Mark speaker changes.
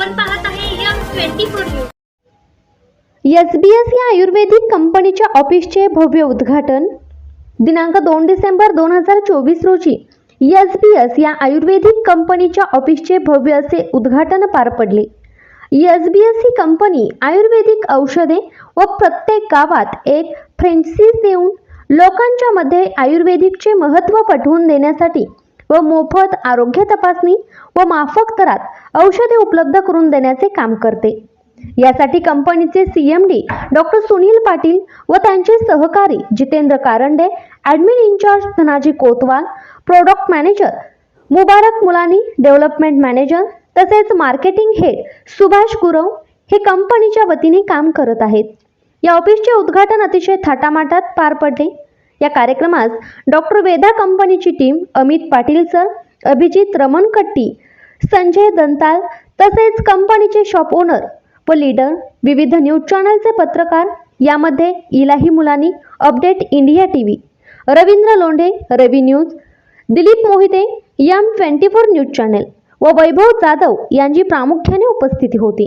Speaker 1: आपण पाहत आहे M twenty four news.
Speaker 2: S B S या आयुर्वेदिक कंपनीच्या ऑफिसचे भव्य उद्घाटन. दिनांक दोन डिसेंबर दोन हजार चोवीस रोजी एस बी एस या आयुर्वेदिक कंपनीच्या ऑफिसचे भव्य असे उद्घाटन पार पडले. एस बी एस ही कंपनी आयुर्वेदिक औषधे व प्रत्येक गावात एक फ्रेंचायझी देऊन लोकांच्या मध्ये आयुर्वेदिकचे महत्त्व पटवून देण्यासाठी व मोफत आरोग्य तपासणी व माफक दरात औषधे उपलब्ध करून देण्याचे काम करते. यासाठी कंपनीचे C M D doctor Sunil Patil व त्यांचे सहकारी Jitendra Karande admin incharge Dhanaji Kotwal product manager Mubarak Mulani development manager तसेच मार्केटिंग हेड सुभाष गुरव हे कंपनीच्या वतीने काम करत आहेत. या ऑफिसचे उद्घाटन अतिशय थाटामाटात पार पडले. या कार्यक्रमास डॉक्टर वेदा कंपनीची टीम अमित पाटील सर अभिजित रमणकट्टी संजय दंताल तसेच कंपनीचे शॉप ओनर व लीडर विविध न्यूज चॅनलचे पत्रकार यामध्ये Ilahi Mulani update India T V Ravindra Londhe Ravi news Dilip Mohite M twenty four news channel व वैभव जाधव यांची प्रामुख्याने उपस्थिती होती.